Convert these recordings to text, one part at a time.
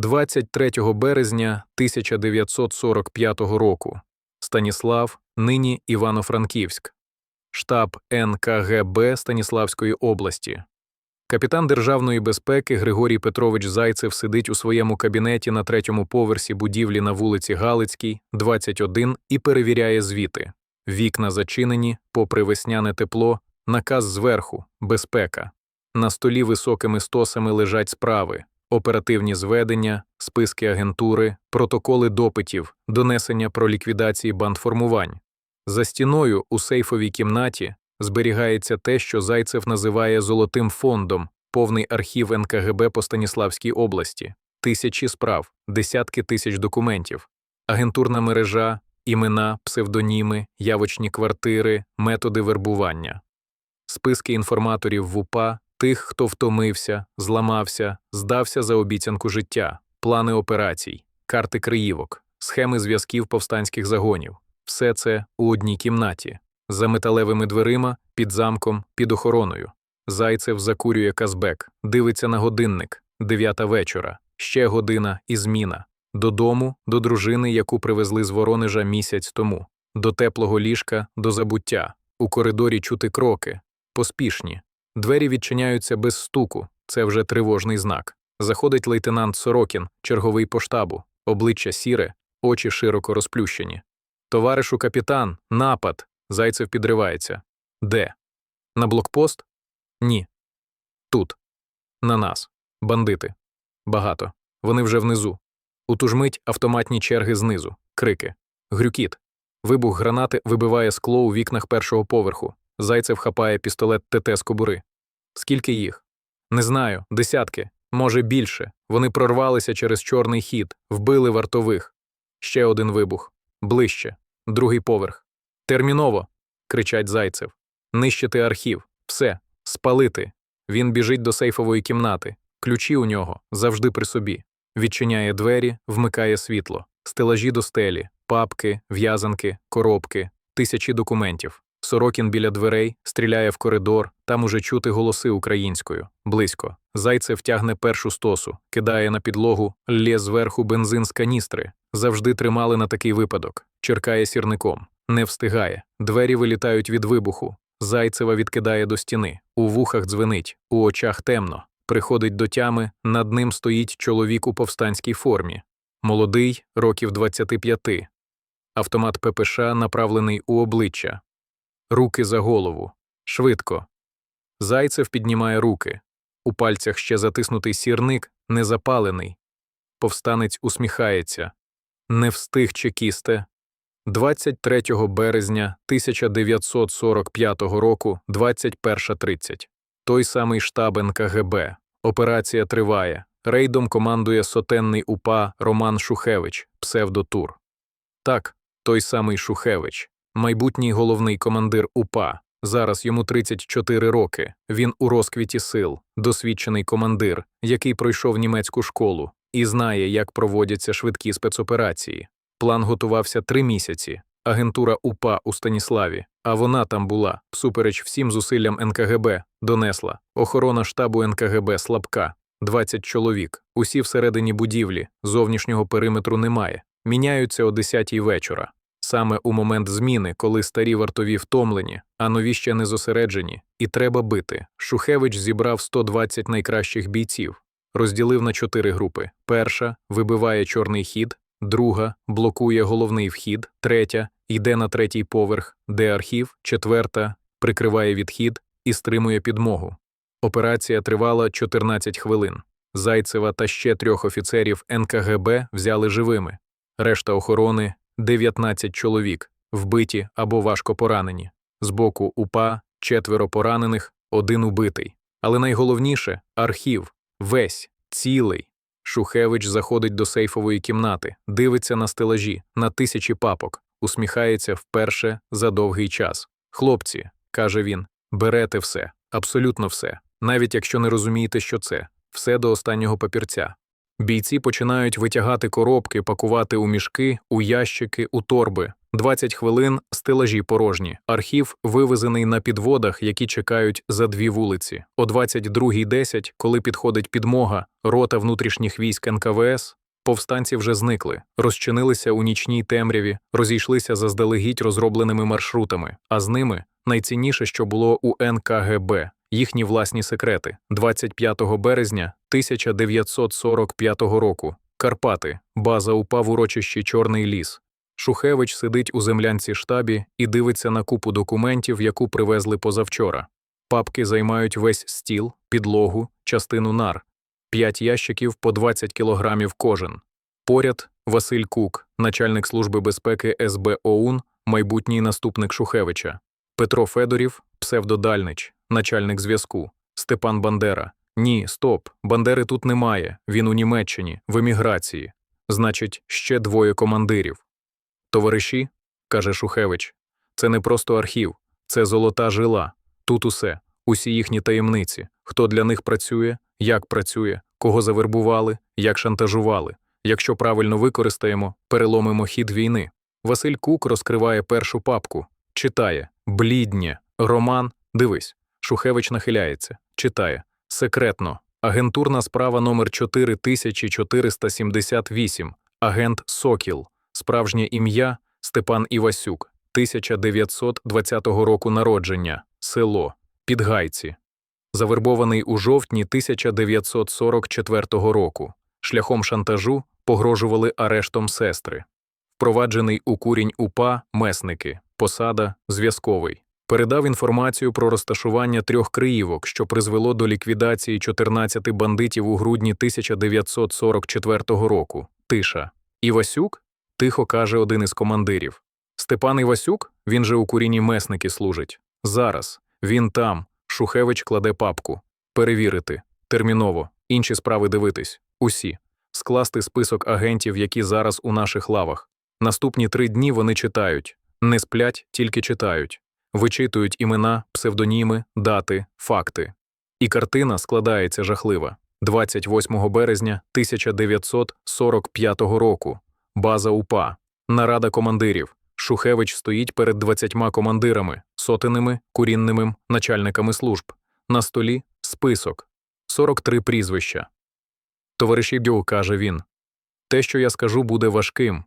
23 березня 1945 року. Станіслав, нині Івано-Франківськ. Штаб НКГБ Станіславської області. Капітан Державної безпеки Григорій Петрович Зайцев сидить у своєму кабінеті на третьому поверсі будівлі на вулиці Галицькій, 21, і перевіряє звіти. Вікна зачинені, попри весняне тепло, наказ зверху, безпека. На столі високими стосами лежать справи, оперативні зведення, списки агентури, протоколи допитів, донесення про ліквідації бандформувань. За стіною у сейфовій кімнаті зберігається те, що Зайцев називає золотим фондом, повний архів НКГБ по Станіславській області, тисячі справ, десятки тисяч документів, агентурна мережа, імена, псевдоніми, явочні квартири, методи вербування, списки інформаторів в УПА, тих, хто втомився, зламався, здався за обіцянку життя, плани операцій, карти криївок, схеми зв'язків повстанських загонів. Все це у одній кімнаті, за металевими дверима, під замком, під охороною. Зайцев закурює казбек, дивиться на годинник, дев'ята вечора, ще година і зміна. Додому, до дружини, яку привезли з Воронежа місяць тому, до теплого ліжка, до забуття. У коридорі чути кроки, поспішні. Двері відчиняються без стуку, це вже тривожний знак. Заходить лейтенант Сорокін, черговий по штабу, обличчя сіре, очі широко розплющені. Товаришу капітан, напад. Зайцев підривається. Де? На блокпост? Ні. Тут. На нас. Бандити. Багато. Вони вже внизу. У ту ж мить автоматні черги знизу, крики. Грюкіт. Вибух гранати вибиває скло у вікнах першого поверху. Зайцев хапає пістолет ТТ з кобури. Скільки їх? Не знаю. Десятки. Може, більше. Вони прорвалися через чорний хід, вбили вартових. Ще один вибух. Ближче. Другий поверх. Терміново. кричать Зайцев. Нищити архів. Все. Спалити. Він біжить до сейфової кімнати. Ключі у нього завжди при собі. Відчиняє двері, вмикає світло, стелажі до стелі, папки, в'язанки, коробки, тисячі документів. Сорокін біля дверей стріляє в коридор, там уже чути голоси українською. Близько. Зайцев тягне першу стосу, кидає на підлогу, лє зверху бензин з каністри. Завжди тримали на такий випадок. Черкає сірником. Не встигає. Двері вилітають від вибуху. Зайцева відкидає до стіни. У вухах дзвенить, у очах темно. Приходить до тями, над ним стоїть чоловік у повстанській формі. Молодий, років 25. Автомат ППШ направлений у обличчя. Руки за голову. Швидко. Зайцев піднімає руки. У пальцях ще затиснутий сірник, незапалений. Повстанець усміхається. Не встиг чекісте. 23 березня 1945 року, 21.30. Той самий штаб НКГБ. Операція триває. Рейдом командує сотенний УПА Роман Шухевич, псевдотур. Так, той самий Шухевич, майбутній головний командир УПА. Зараз йому 34 роки. Він у розквіті сил, досвідчений командир, який пройшов німецьку школу і знає, як проводяться швидкі спецоперації. План готувався три місяці. Агентура УПА у Станіславі, а вона там була, всупереч всім зусиллям НКГБ, донесла. Охорона штабу НКГБ слабка, 20 чоловік, усі всередині будівлі, зовнішнього периметру немає, міняються о 10 вечора. Саме у момент зміни, коли старі вартові втомлені, а нові ще не зосереджені, і треба бити. Шухевич зібрав 120 найкращих бійців, розділив на чотири групи: перша вибиває чорний хід, друга блокує головний вхід, третя йде на третій поверх, де архів, четверта прикриває відхід і стримує підмогу. Операція тривала 14 хвилин. Зайцева та ще трьох офіцерів НКГБ взяли живими, решта охорони 19 чоловік, вбиті або важко поранені. З боку УПА четверо поранених, один убитий. Але найголовніше архів, весь, цілий. Шухевич заходить до сейфової кімнати, дивиться на стелажі, на тисячі папок, усміхається вперше за довгий час. Хлопці, каже він, берете все, абсолютно все, навіть якщо не розумієте, що це, все до останнього папірця. Бійці починають витягати коробки, пакувати у мішки, у ящики, у торби. 20 хвилин стелажі порожні. Архів вивезений на підводах, які чекають за дві вулиці. О 22.10, коли підходить підмога, рота внутрішніх військ НКВС, повстанці вже зникли, розчинилися у нічній темряві, розійшлися заздалегідь розробленими маршрутами, а з ними найцінніше, що було у НКГБ їхні власні секрети 25 березня 1945 року. Карпати, база УПА в урочищі Чорний ліс. Шухевич сидить у землянці штабі і дивиться на купу документів, яку привезли позавчора. Папки займають весь стіл, підлогу, частину нар, п'ять ящиків по 20 кілограмів кожен. Поряд Василь Кук, начальник служби безпеки СБ ОУН, майбутній наступник Шухевича, Петро Федорів, псевдодальнич, начальник зв'язку, Степан Бандера. Ні, стоп, Бандери тут немає, він у Німеччині, в еміграції. Значить, ще двоє командирів. Товариші, каже Шухевич, це не просто архів, це золота жила. Тут усе, усі їхні таємниці, хто для них працює, як працює, кого завербували, як шантажували. Якщо правильно використаємо, переломимо хід війни. Василь Кук розкриває першу папку, читає бліднє, роман. Дивись, Шухевич нахиляється, читає секретно. Агентурна справа номер 4478, агент Сокіл, справжнє ім'я Степан Івасюк, 1920 року народження, село, Підгайці. Завербований у жовтні 1944 року. Шляхом шантажу погрожували арештом сестри. Впроваджений у курінь УПА месники, посада, зв'язковий. Передав інформацію про розташування трьох криївок, що призвело до ліквідації 14 бандитів у грудні 1944 року. Тиша. Івасюк? Тихо каже один із командирів. Степан Івасюк? Він же у куріні месники служить. Зараз. Він там. Шухевич кладе папку. Перевірити. Терміново. Інші справи дивитись. Усі. Скласти список агентів, які зараз у наших лавах. Наступні три дні вони читають. Не сплять, тільки читають. Вичитують імена, псевдоніми, дати, факти. І картина складається жахлива. 28 березня 1945 року. База УПА. Нарада командирів. Шухевич стоїть перед 20 командирами, сотеними, курінними, начальниками служб. На столі список. 43 прізвища. Товариші Бю, каже він. Те, що я скажу, буде важким.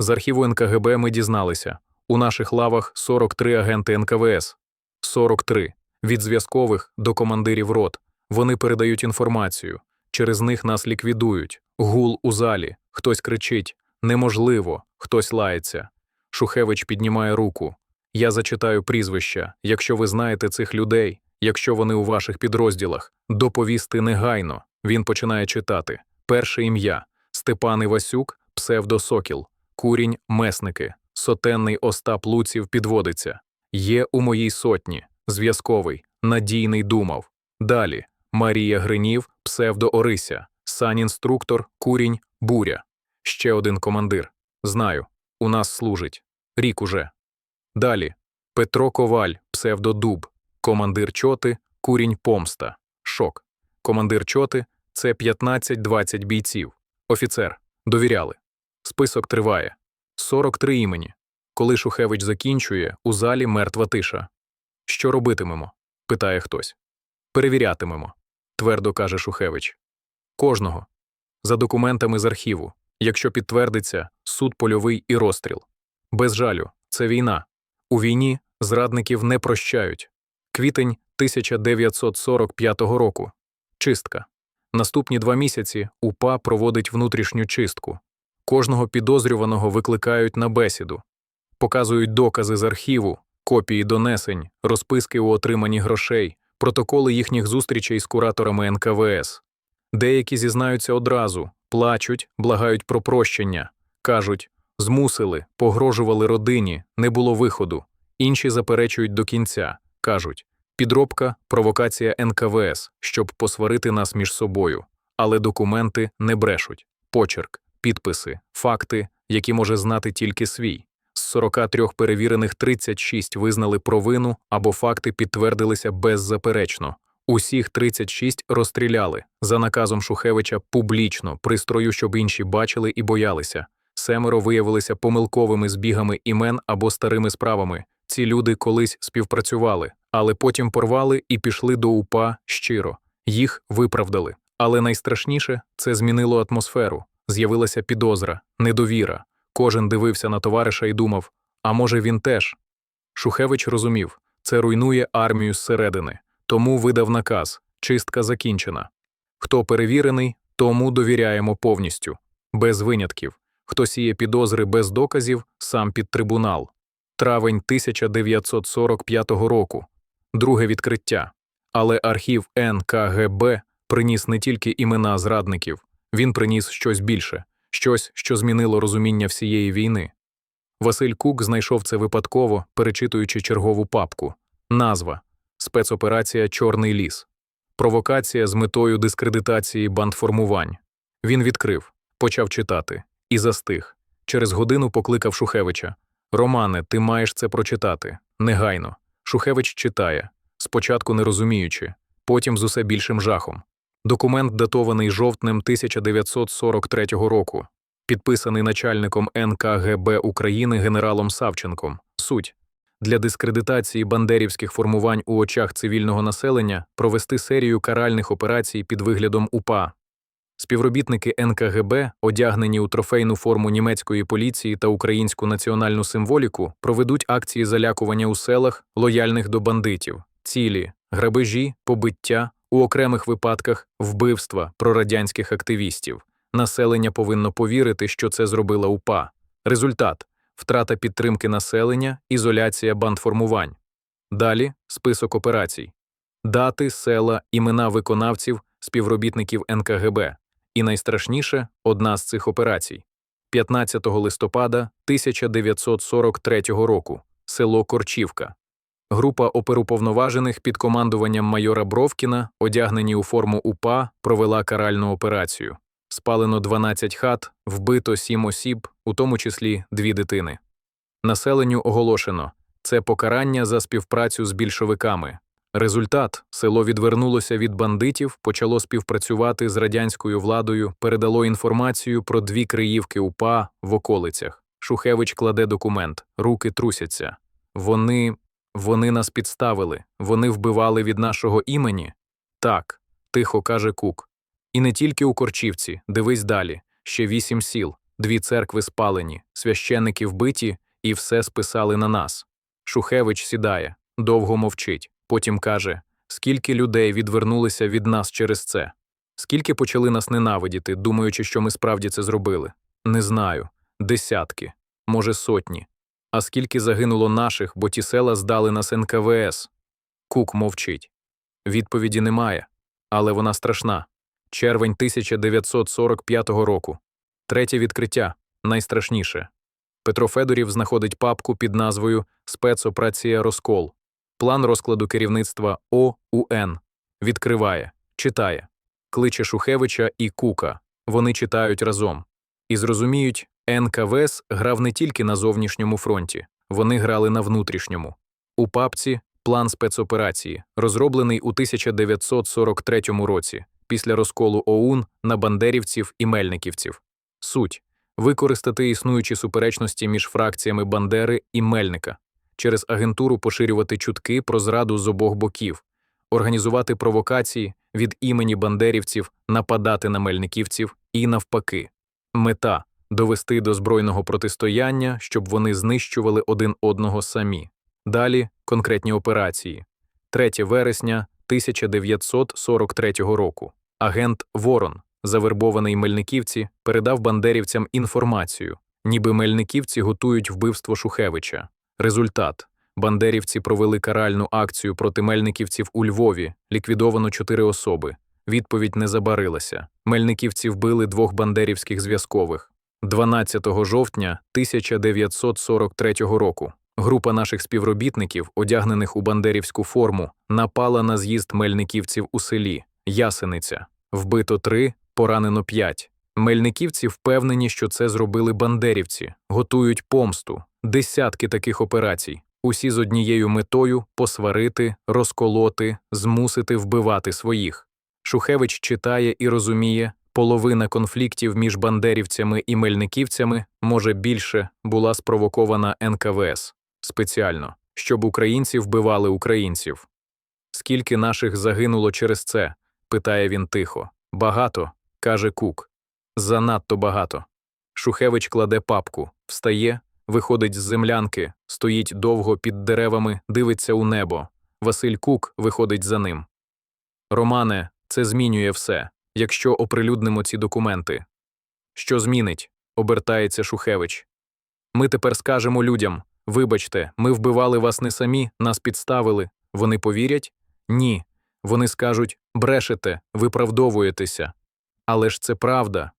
З архіву НКГБ ми дізналися. У наших лавах 43 агенти НКВС. 43. Від зв'язкових до командирів рот. Вони передають інформацію. Через них нас ліквідують. Гул у залі. Хтось кричить Неможливо, хтось лається. Шухевич піднімає руку. Я зачитаю прізвища. Якщо ви знаєте цих людей, якщо вони у ваших підрозділах, доповісти негайно. Він починає читати. Перше ім'я Степан Івасюк, псевдосокіл, курінь месники, сотенний Остап Луців підводиться. Є у моїй сотні, зв'язковий, надійний думав. Далі Марія Гринів, псевдо Орися, санінструктор, курінь, буря. Ще один командир. Знаю, у нас служить. Рік уже. Далі Петро Коваль, псевдо Дуб, командир чоти, курінь помста, шок. Командир чоти це 15-20 бійців. Офіцер. Довіряли. Список триває. 43 імені. Коли Шухевич закінчує, у залі мертва тиша. Що робитимемо? питає хтось. Перевірятимемо, твердо каже Шухевич. Кожного. За документами з архіву. Якщо підтвердиться, суд польовий і розстріл. Без жалю, це війна. У війні зрадників не прощають. Квітень 1945 року. Чистка. Наступні два місяці УПА проводить внутрішню чистку. Кожного підозрюваного викликають на бесіду, показують докази з архіву, копії донесень, розписки у отриманні грошей, протоколи їхніх зустрічей з кураторами НКВС. Деякі зізнаються одразу, плачуть, благають про прощення, кажуть змусили, погрожували родині, не було виходу. Інші заперечують до кінця, кажуть підробка, провокація НКВС, щоб посварити нас між собою, але документи не брешуть, почерк, підписи, факти, які може знати тільки свій. З 43 перевірених 36 визнали провину або факти підтвердилися беззаперечно. Усіх 36 розстріляли за наказом Шухевича публічно, пристрою, щоб інші бачили і боялися. Семеро виявилися помилковими збігами імен або старими справами. Ці люди колись співпрацювали, але потім порвали і пішли до УПА щиро. Їх виправдали. Але найстрашніше це змінило атмосферу. З'явилася підозра, недовіра. Кожен дивився на товариша і думав: а може він теж? Шухевич розумів, це руйнує армію зсередини, тому видав наказ чистка закінчена. Хто перевірений, тому довіряємо повністю, без винятків. Хто сіє підозри без доказів, сам під трибунал. Травень 1945 року. Друге відкриття. Але архів НКГБ приніс не тільки імена зрадників, він приніс щось більше, щось, що змінило розуміння всієї війни. Василь Кук знайшов це випадково, перечитуючи чергову папку. Назва Спецоперація Чорний ліс. Провокація з метою дискредитації бандформувань. Він відкрив, почав читати і застиг. Через годину покликав Шухевича. Романе, ти маєш це прочитати. Негайно. Шухевич читає, спочатку не розуміючи, потім з усе більшим жахом. Документ датований жовтнем 1943 року, підписаний начальником НКГБ України генералом Савченком. Суть для дискредитації бандерівських формувань у очах цивільного населення провести серію каральних операцій під виглядом УПА. Співробітники НКГБ, одягнені у трофейну форму німецької поліції та українську національну символіку, проведуть акції залякування у селах, лояльних до бандитів, цілі, грабежі, побиття, у окремих випадках вбивства прорадянських активістів. Населення повинно повірити, що це зробила УПА. Результат втрата підтримки населення, ізоляція бандформувань. Далі список операцій, дати, села, імена виконавців, співробітників НКГБ. І найстрашніше одна з цих операцій 15 листопада 1943 року, село Корчівка. Група оперуповноважених під командуванням майора Бровкіна, одягнені у форму УПА, провела каральну операцію. Спалено 12 хат, вбито 7 осіб, у тому числі дві дитини. Населенню оголошено це покарання за співпрацю з більшовиками. Результат село відвернулося від бандитів, почало співпрацювати з радянською владою, передало інформацію про дві криївки УПА в околицях. Шухевич кладе документ, руки трусяться. Вони. Вони нас підставили, вони вбивали від нашого імені? Так, тихо каже Кук. І не тільки у Корчівці, дивись далі ще вісім сіл, дві церкви спалені, священники вбиті, і все списали на нас. Шухевич сідає, довго мовчить, потім каже: скільки людей відвернулися від нас через це, скільки почали нас ненавидіти, думаючи, що ми справді це зробили. Не знаю. Десятки, може, сотні. А скільки загинуло наших, бо ті села здали нас НКВС? Кук мовчить. Відповіді немає, але вона страшна. Червень 1945 року. Третє відкриття найстрашніше. Петро Федорів знаходить папку під назвою Спецоперація Розкол. План розкладу керівництва ОУН. Відкриває, читає, кличе Шухевича і Кука. Вони читають разом. І зрозуміють, НКВС грав не тільки на зовнішньому фронті, вони грали на внутрішньому. У папці план спецоперації, розроблений у 1943 році, після розколу ОУН на бандерівців і мельниківців. Суть використати існуючі суперечності між фракціями Бандери і Мельника, через агентуру поширювати чутки про зраду з обох боків, організувати провокації від імені бандерівців, нападати на мельниківців і навпаки. Мета довести до збройного протистояння, щоб вони знищували один одного самі. Далі конкретні операції. 3 вересня 1943 року. Агент Ворон, завербований Мельниківці, передав бандерівцям інформацію, ніби Мельниківці готують вбивство Шухевича. Результат бандерівці провели каральну акцію проти мельниківців у Львові, ліквідовано чотири особи. Відповідь не забарилася. Мельниківці вбили двох бандерівських зв'язкових. 12 жовтня 1943 року. Група наших співробітників, одягнених у бандерівську форму, напала на з'їзд мельниківців у селі Ясениця. Вбито три, поранено п'ять. Мельниківці впевнені, що це зробили бандерівці, готують помсту, десятки таких операцій, усі з однією метою посварити, розколоти, змусити вбивати своїх. Шухевич читає і розуміє Половина конфліктів між бандерівцями і мельниківцями, може більше, була спровокована НКВС спеціально, щоб українці вбивали українців. Скільки наших загинуло через це? питає він тихо. Багато, каже Кук. Занадто багато. Шухевич кладе папку, встає, виходить з землянки, стоїть довго під деревами, дивиться у небо. Василь Кук виходить за ним. Романе, це змінює все, якщо оприлюднимо ці документи. Що змінить? обертається Шухевич. Ми тепер скажемо людям вибачте, ми вбивали вас не самі, нас підставили. Вони повірять? Ні. Вони скажуть брешете, виправдовуєтеся. Але ж це правда.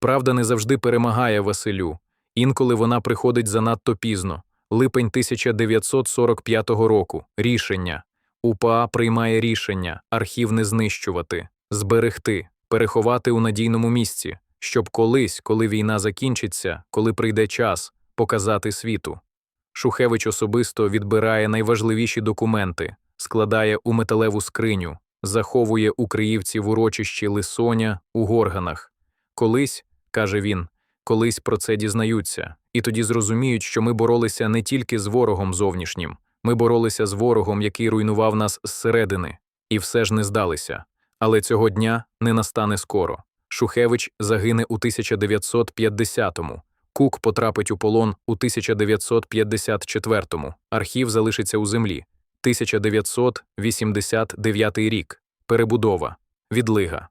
Правда не завжди перемагає Василю. Інколи вона приходить занадто пізно. Липень 1945 року. Рішення. УПА приймає рішення архів не знищувати, зберегти, переховати у надійному місці, щоб колись, коли війна закінчиться, коли прийде час, показати світу. Шухевич особисто відбирає найважливіші документи, складає у металеву скриню, заховує у Криївці в урочищі Лисоня у горганах. Колись, каже він, колись про це дізнаються, і тоді зрозуміють, що ми боролися не тільки з ворогом зовнішнім, ми боролися з ворогом, який руйнував нас зсередини, і все ж не здалися. Але цього дня не настане скоро. Шухевич загине у 1950-му. Кук потрапить у полон у 1954-му. Архів залишиться у землі. 1989 рік. Перебудова. Відлига.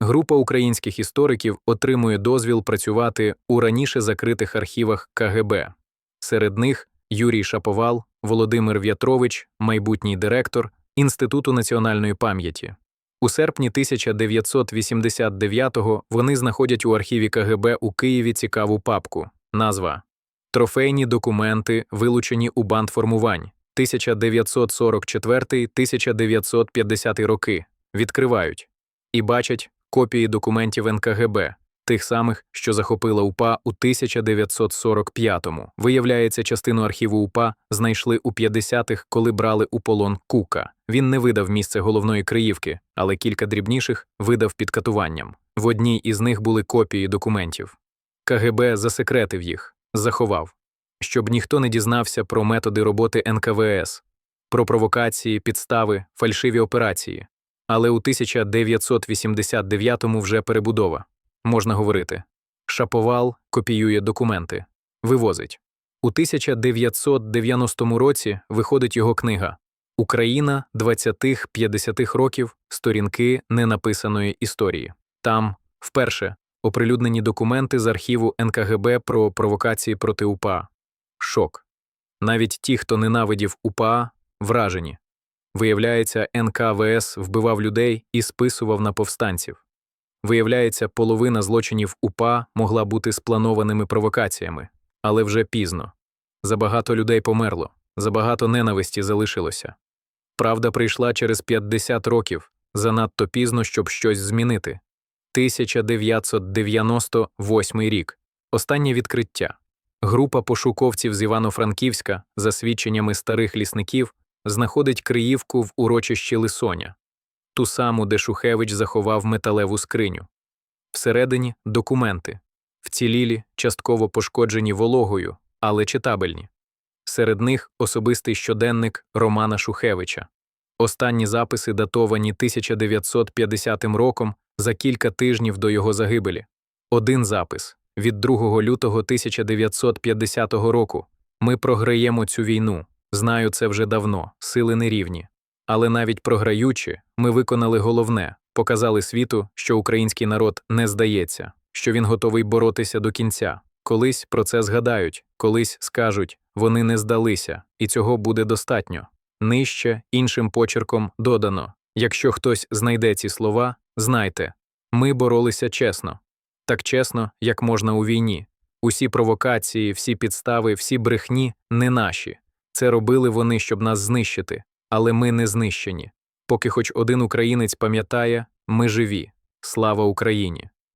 Група українських істориків отримує дозвіл працювати у раніше закритих архівах КГБ. Серед них Юрій Шаповал, Володимир В'ятрович, майбутній директор Інституту національної пам'яті. У серпні 1989-го вони знаходять у архіві КГБ у Києві цікаву папку. Назва Трофейні документи, вилучені у бандформувань 1944-1950 роки. Відкривають і бачать копії документів НКГБ, тих самих, що захопила УПА у 1945-му. Виявляється, частину архіву УПА знайшли у 50-х, коли брали у полон Кука. Він не видав місце головної Криївки, але кілька дрібніших видав під катуванням. В одній із них були копії документів. КГБ засекретив їх, заховав, щоб ніхто не дізнався про методи роботи НКВС, про провокації, підстави, фальшиві операції. Але у 1989-му вже перебудова. Можна говорити. Шаповал копіює документи, вивозить. У 1990 році виходить його книга Україна 20-50 років сторінки ненаписаної історії. Там, вперше, оприлюднені документи з архіву НКГБ про провокації проти УПА. Шок. Навіть ті, хто ненавидів УПА, вражені. Виявляється, НКВС вбивав людей і списував на повстанців. Виявляється, половина злочинів УПА могла бути спланованими провокаціями, але вже пізно. Забагато людей померло, забагато ненависті залишилося. Правда прийшла через 50 років, занадто пізно, щоб щось змінити. 1998 рік. Останнє відкриття. Група пошуковців з Івано-Франківська, за свідченнями старих лісників, знаходить Криївку в урочищі Лисоня, ту саму, де Шухевич заховав металеву скриню. Всередині документи, вцілілі, частково пошкоджені вологою, але читабельні. Серед них особистий щоденник Романа Шухевича. Останні записи датовані 1950 роком за кілька тижнів до його загибелі. Один запис від 2 лютого 1950 року. Ми програємо цю війну. Знаю це вже давно, сили нерівні. Але навіть програючи, ми виконали головне показали світу, що український народ не здається, що він готовий боротися до кінця. Колись про це згадають, колись скажуть вони не здалися, і цього буде достатньо. Нижче іншим почерком додано якщо хтось знайде ці слова, знайте ми боролися чесно, так чесно, як можна у війні. Усі провокації, всі підстави, всі брехні не наші. Це робили вони, щоб нас знищити, але ми не знищені. Поки хоч один українець пам'ятає, ми живі. Слава Україні!